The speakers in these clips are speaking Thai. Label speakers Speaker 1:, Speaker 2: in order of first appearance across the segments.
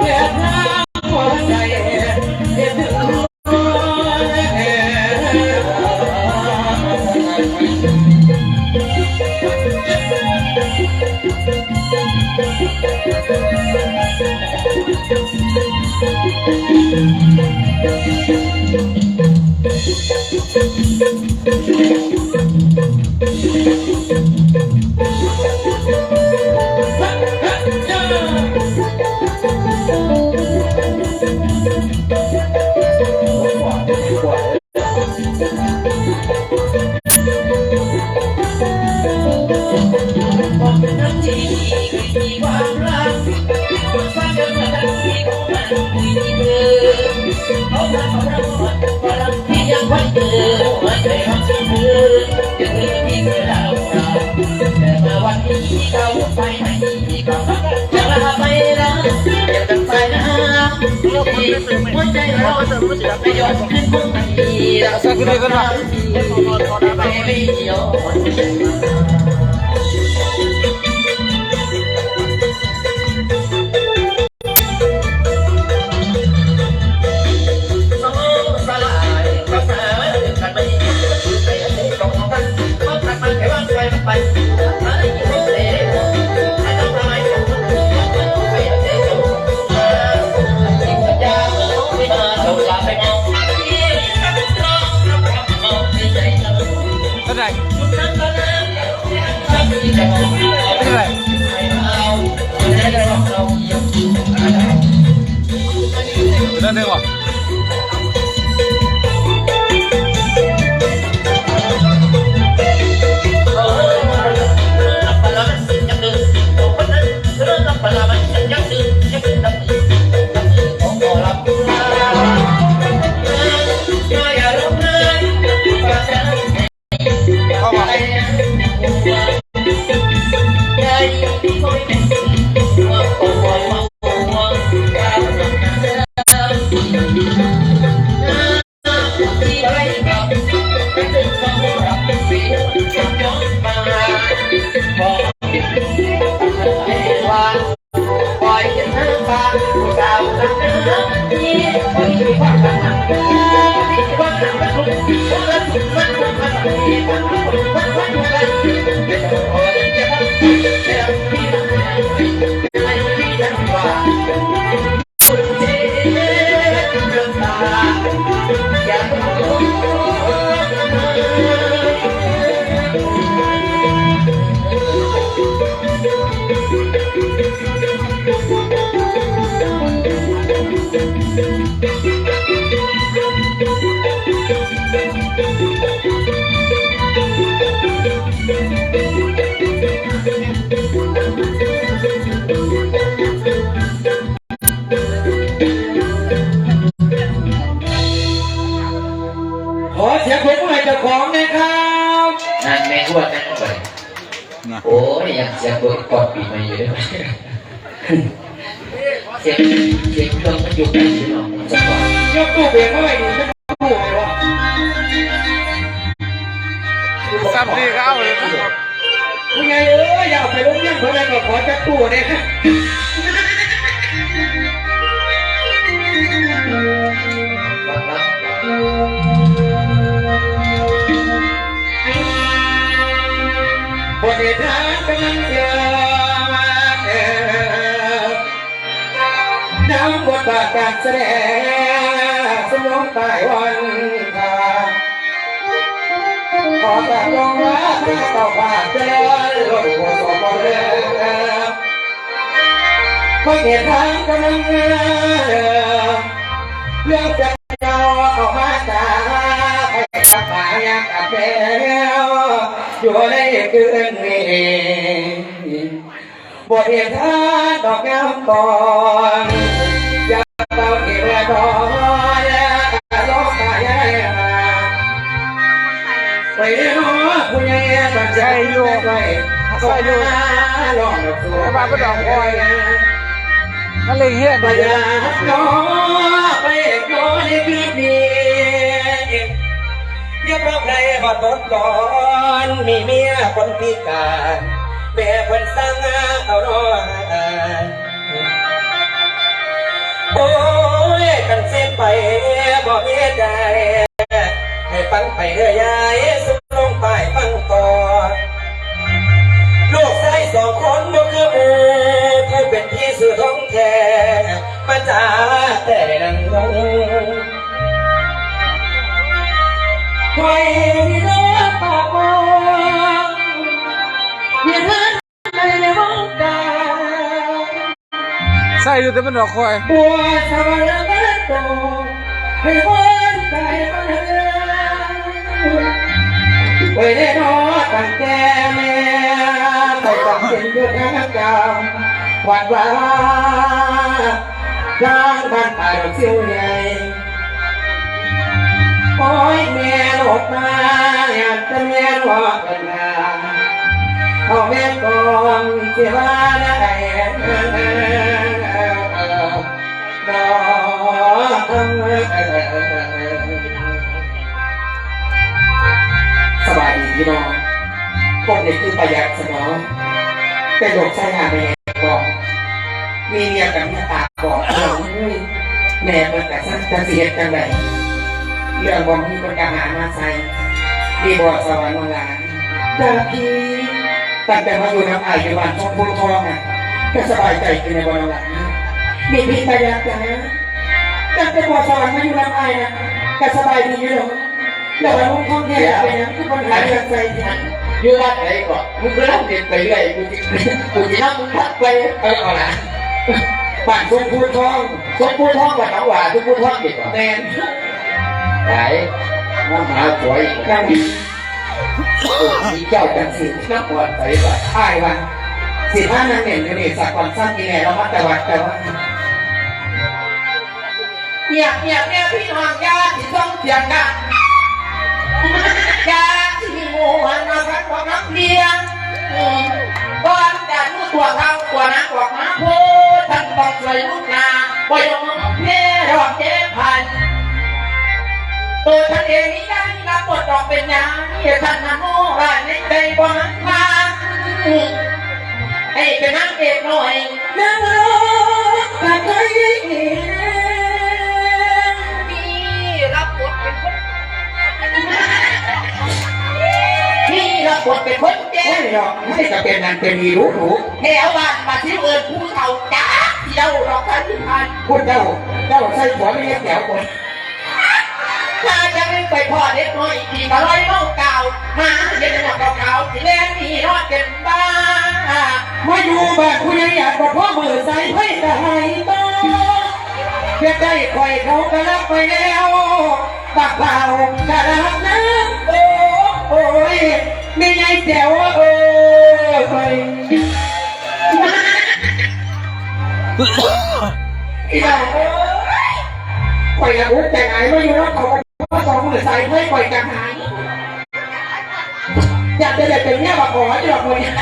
Speaker 1: Yeah. เข
Speaker 2: นั่
Speaker 3: นแม่อ้วนนั่นไป
Speaker 1: นะ
Speaker 3: โอ้ยยังเสียงตัวกอดปีมาอยู่ด้วยเสียงเสียงเครื่องมันอยู่กันอยู่เนาะมันจะก่อน
Speaker 2: ยกตู้เบียร์เข้าไปดูจะตู้ไงวะ
Speaker 1: ซ้ำดีเข้าเลยนะครับ
Speaker 2: คุณไงเอ้ยอยากไปโรงเรียนเพื่อนก็ขอจะตู้เนี่ย ทบาทการแสดงสมองตายวันทาขอแต่ลงรักต่อผ่านเจริญรถหัวสมบูรณ์ไม่เห็นทางกำลังเงเรื่องจะเจ้าออกมาตาไปกับหมายากับแล้วอยู่ในคืนนี้บทเรียนท่าดอกงามก่อนอยากเต้าเกี่ยวดอยู่ใจอยู่ไปก็อยู่ลองดู
Speaker 1: นั่นเลยเฮี้ย
Speaker 2: ไปยาน้อไปน้อในคืนนี้อย่าเพราะใครบอดบดก่อนมีเมียคนพิการแม่คนสร้างเอาน้อย กันเส้นไปบอกเมียใจให้ฟังไปเรื่อยายสุดลงไปฟังก่อนลูกชายสองคนบ่คือหมู่ผู้เป็นพี่สื่อท้องแท้มาจ้าแต่ดังงงคอยนี่เลิกปากมองเพียงนั้นในวงการ
Speaker 1: ใส่อยู่แต่มันดอกคอย
Speaker 2: บัวสวรรค์บ้าน โตให้วันใจมันเฮือไว้ได้นอตั้งแต่แม่ไปตัดสินด้วยทางกรรมหวัดว่าทางบ้านป่าดอกเสียวใหญ่โอ้ยแม่หลดมาอยากจะแม่หลอกกันนาเอาแม่กองเสียว่าได้ สบายดีพี่น้องคนเด็กคือประหยัดสมองแต่ดอกใช้งานไปบอกมีเมียกับเมียตาบอกแม่เป็นแต่สั้นจะเสียจังไดเรื่องบอมที่คนกหามาใส่ดีบอกสวรรค์นลานดาพี่ตั้งแต่มาอยู่น้ำอายอยู่บ้านชมพูทองอะก็สบายใจกินในบอลหลั งมีพี่พยาจ้าตั้งแต่บอสวรรค์มาอยู่น้ำอายนะก็สบายดีอยู่หรอกแล้ววันลุงทองแท้ไปนะทุกคนหายใจฉัน
Speaker 3: อยู่บ้านไหนก่อนมึงก็รับเด็กไปเรื่อยกูจะกูจะนั่งมึงพักไป
Speaker 2: เออเอาละบ้านชมพูทอง
Speaker 3: ทุกผู้ท้องกับน้องหวานทุกผู้ท้องดีกว่า
Speaker 2: แมน
Speaker 3: ไหนน้ำหาสวย
Speaker 2: นั่ง
Speaker 3: มีเจ้าจังสิน้ำหวานไปบ่
Speaker 2: อ้ายวันสิบห้านางเด่นอยู่นี่สักวันสั้นกินแหล่เรามัดแต่วัดแต่ว่า เงียบเงียบเนี่ยพี่น้องยาที่ต้องเสียงกันยาที่มีหมูหันมาพักของนักเรียนก่อนจะรู้ตัวเขาตัวนักกว่ามาพูดท่านต้องช่วยลูกนาบ่ยอมเพ่รอบเจ๊พันตัวท่านเองนี่ยังรับบทออกเป็นยังเฮียท่านนโมราในใจบ่หันมาให้เป็นนางเอกหน่อยนางรอกกะเนี่เรับบทเป็นคนเจ๊ไม่หรอกไม่จะเป็นนางเป็นมีรู้รู้แถวบ้านมาที่เอิญผู้เขาจ้าที่เจ้าดอกท่านที่พันพูดเจ้าเจ้าใส่หัวไม่เรียกแถวคนถ้าจะไม่ไปพ่อเด็กน้อยที่มาลอยเมาเก่ามาเย็นหนักเก่าที่แรงมีรอดเป็นบ้ามาอยู่บ้านคุณยังอยากบอกพ่อมือใส่ไฟแต่หายบ้าเพียงได้คอยเขาก็รับไปแล้ว ปากเปล่ากระดับน้ำโอ้โอ้ยไม่ใช่แจ๋วเออไปอีบ้าเอ้ยปล่อยกระอุ้แต่หายไม่อยู่แล้วเขาก็สองมือใส่เพื่อปล่อยกระหายอยากจะได้เป็นเนี่ยมาขอจะหรอกคนนี้โ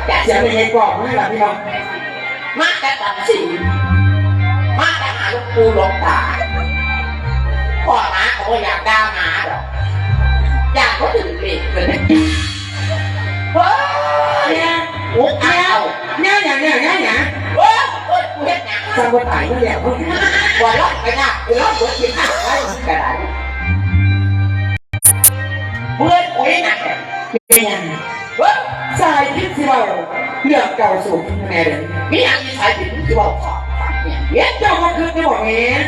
Speaker 2: อกสบายใจจะไม่เห็นบอกไม่หรอพี่น้องมาแต่ตัดสีมาแต่หาลูกปูหลงตาพ่อมาเขาอยากด่าหมาหรอกอยากก็ถึงเด็กเลยเฮ้ยโอ้เอ้าเนี่ยเนี่ยเนี่ยเนี่ยเนี่ยโอ้ยโอ้กูเห็นเนี่ยสร้างบทถ่ายมาแล้วว่าล็อกไปนะกูล็อกบทที่หักไว้กระดาษเพื่อนกูนี่นะเป็นยัง เว้ยสายทิพิษที่เราเรื่องเก่าสูงแม่เดิมมีอย่างนี้สายทิพิษที่เราขอเนี่ยเฮ็ดเจ้าก็คือจะบอกเอง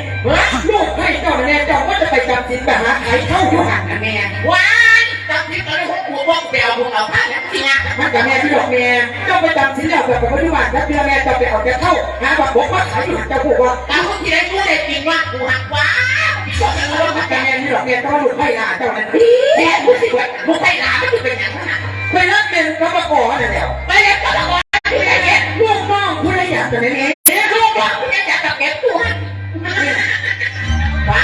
Speaker 2: ลูกให้เจ้าแน่เจ้าก็จะไปจำสินไปหาไอ้เข้าอยู่ห่างนะแม่
Speaker 3: ว้ายจำที่ตอนนี้ผมกลัวว่าไปเอาบุญเอาผ้าเนี่ยจริงอะ
Speaker 2: มันกับแม่พี่ดอกแม่เจ้าไปจำสินแล้วแบบปฏิบัติแล้วเพื่อแม่เจ้าไปเอาแต่เข้าหาแบักบกมาขายอยู่เจ้าพูดว่า
Speaker 3: ตาคนที่ได้รู้ได้จริงว่ากูหักว้าพี่ชอบจะรู้
Speaker 2: มั
Speaker 3: ว่าน
Speaker 2: กับแม่พี่ดอกแม่ต้องลูกให้หนาเจ้านั่น
Speaker 3: แค่กูสิว่ามึงไปหนาไม่ถึงเป็นอย่างนั้น
Speaker 2: ไปรับ เป็นกรรมกรนั่นแหละ
Speaker 3: ไปเรียนก็ต้องว่าที่ไหนเนี่ย
Speaker 2: ลูกน้องผู้ใดอยากจะเน้น
Speaker 3: ลูกหลานเนี่ยอยากจะเก็บตัวว้า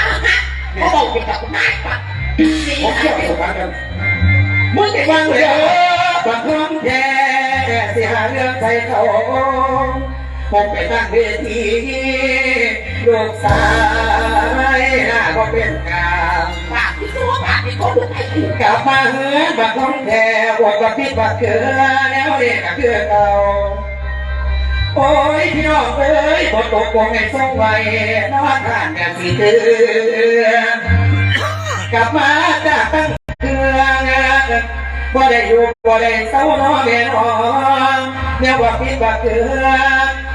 Speaker 3: เขาบอกเป็นกับนายปะ
Speaker 2: ผมเชื่อประสบการณ์กันมึงจะวางเลยเอบางครั้งแย่เสียเรื่องใจเขาผมไปตั้งเวทีลูกสาย บักของแท้บวกกับพิษบักเกือแล้วเรียกกับเกือเก่าโอ้ยพี่น้องเอ้ยบทตกวงในทรงไว้นอนทานกันสีเตือกลับมาจากตั้งเครื่องบ่ได้อยู่บ่ได้เศร้าน้อแม่นองเนี่ยว่าพิษบักเกือ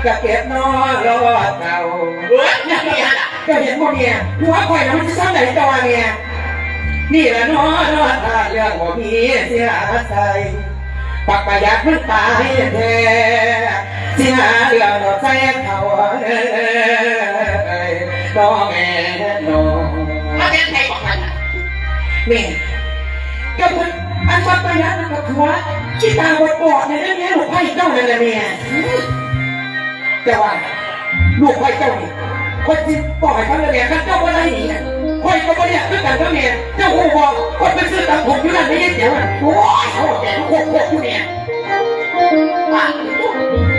Speaker 2: กับเก็บน้อรอเก่า
Speaker 3: เฮ้ยเนี่ย
Speaker 2: ก็เห็นบ่เนี่ยหัวข่อยมันจะซ้ำไหนจอเนี่ย นี่ละน้อนอถ้าเรื่องบ่มีเสียใจปักประหยัดมันตายแท้เสียเรื่องดอกใจเขาเอ้ยน้องแม่น้อง
Speaker 3: ถ้าเป็นใครบอกกันอะ
Speaker 2: แม่ก็เพิ่นอันปักประหยัดนั่นก็คือว่าคิดตาบอดบอดในเรื่องนี้ลูกไผ่เจ้านั่นแหละแม่แต่ว่าลูกไผ่เจ้านี่คนที่ปล่อยเขาเลยเนี่ยกันเจ้าบ่ได้หนี คอยก็บ่เนี่ยคือกันก็แม่เจ้าหูบอกคนไปซื้อตังผมอยู่นั่นไม่ได้เดี๋ยวน่ะโอ้ยเขาบอกแต่โคกโคกอยู่เนี่ย
Speaker 3: ปาก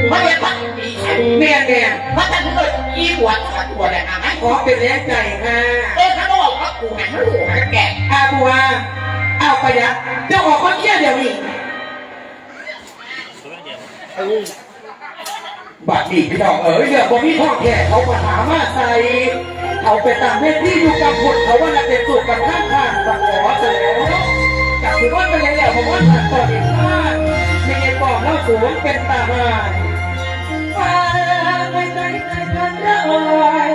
Speaker 3: ไม่ได้ปากดีใช่
Speaker 2: แม่แม่
Speaker 3: เพราะถ้าเกิดอีหัวขาตัวเนี่ยนะไหม
Speaker 2: ขอเป็นแรงใจค่ะ
Speaker 3: เออถ้าบอกว่ากูเนี่ยมันหลวงแก่
Speaker 2: อาบัวเอาประหยัดเจ้าออกมาเที่ยวเดี๋ยวนี้บัดนี้พี่น้องเอ๋ยเรื่องบ่มีพ่อแก่เขาปัญหามาใส่ เอาไปตามเวทีอยู่กับคนเขาว่าน่ะเป็นสุขกันข้างทางสักขอเสร็จากที่ว่าไปแล้วผมว่าตัดต่ออีกข้างมีไอ้ปอบเล่าสูงเป็นตาบานฟ้าไม่ใจใจกันระอ่อยได้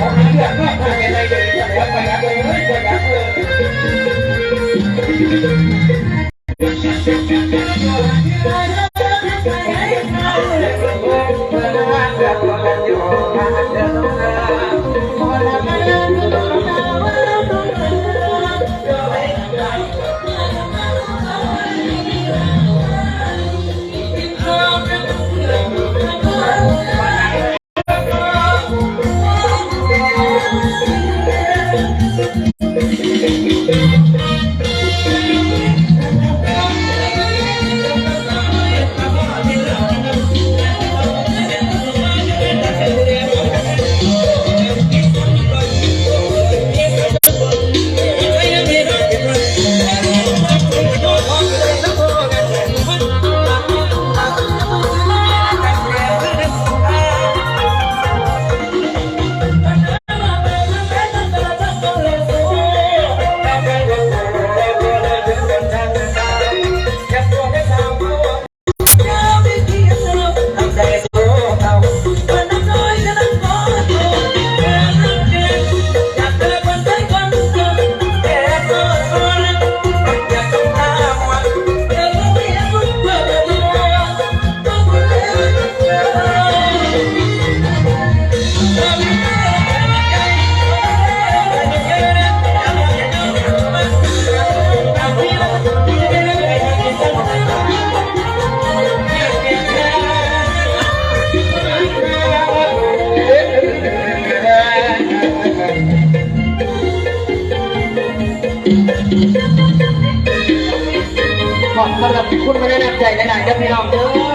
Speaker 2: ขอหาเรื่องว่าเป็นอะไรเลยจะเหลือประหยัดเลยประหยัดเลย อบสำหรับคุณไม่ได้นำใจหลายๆครับพี่น้องเด้อ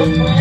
Speaker 4: Música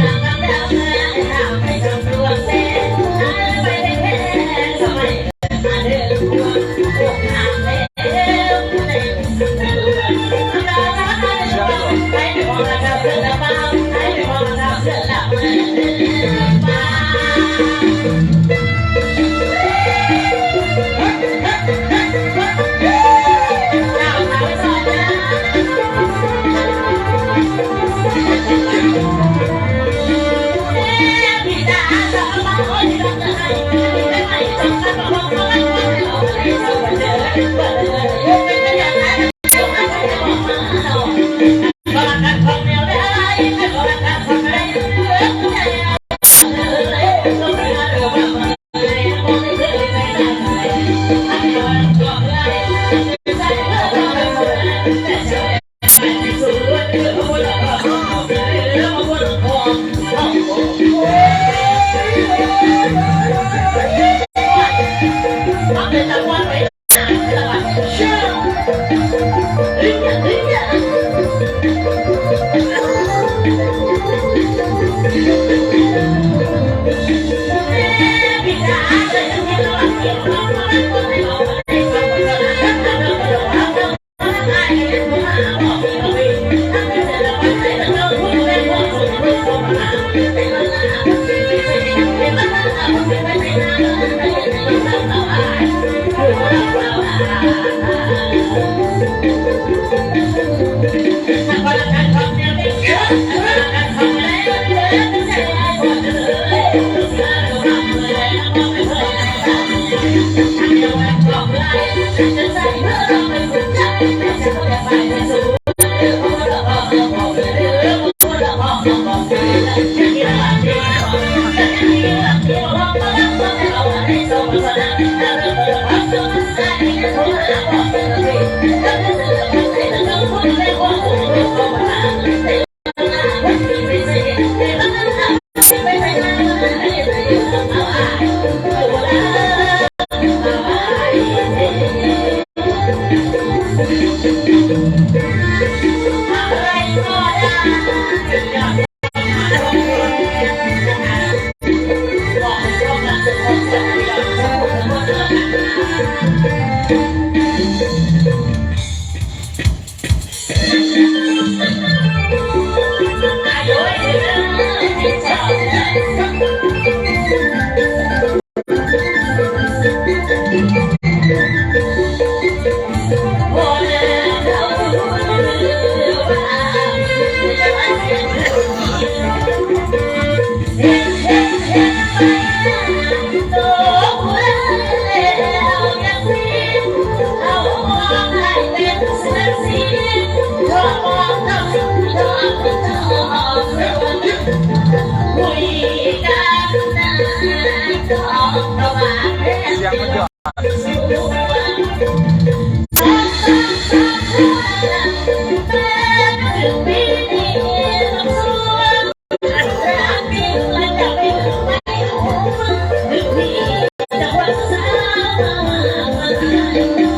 Speaker 4: เสี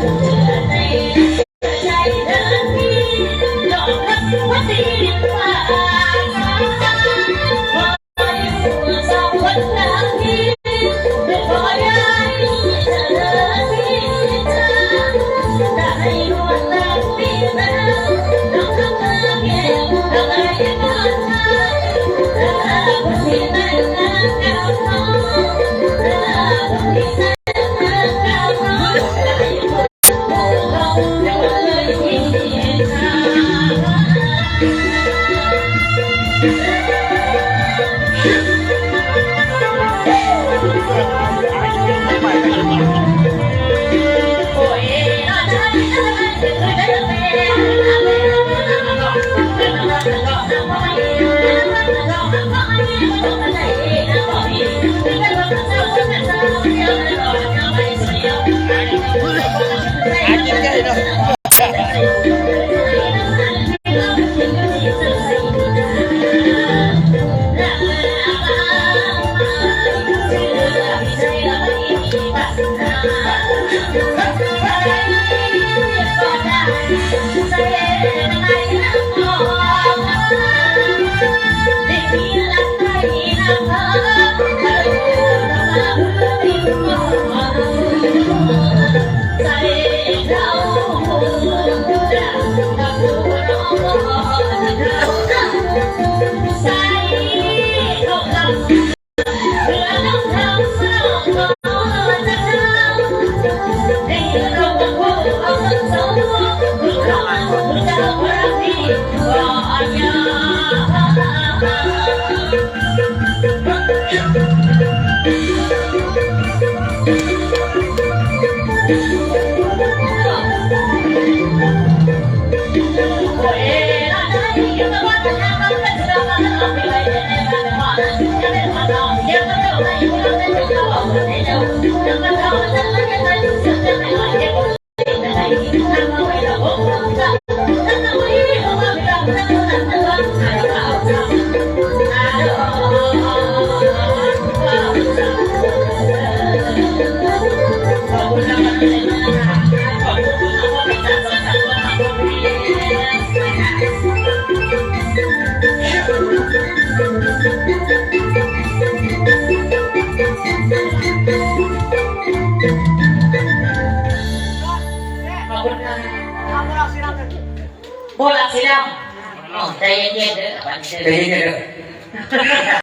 Speaker 5: Thank you.
Speaker 4: โบราณสีดำ ใจเย็นๆเด้อ
Speaker 2: ใจเย็นๆเด้อ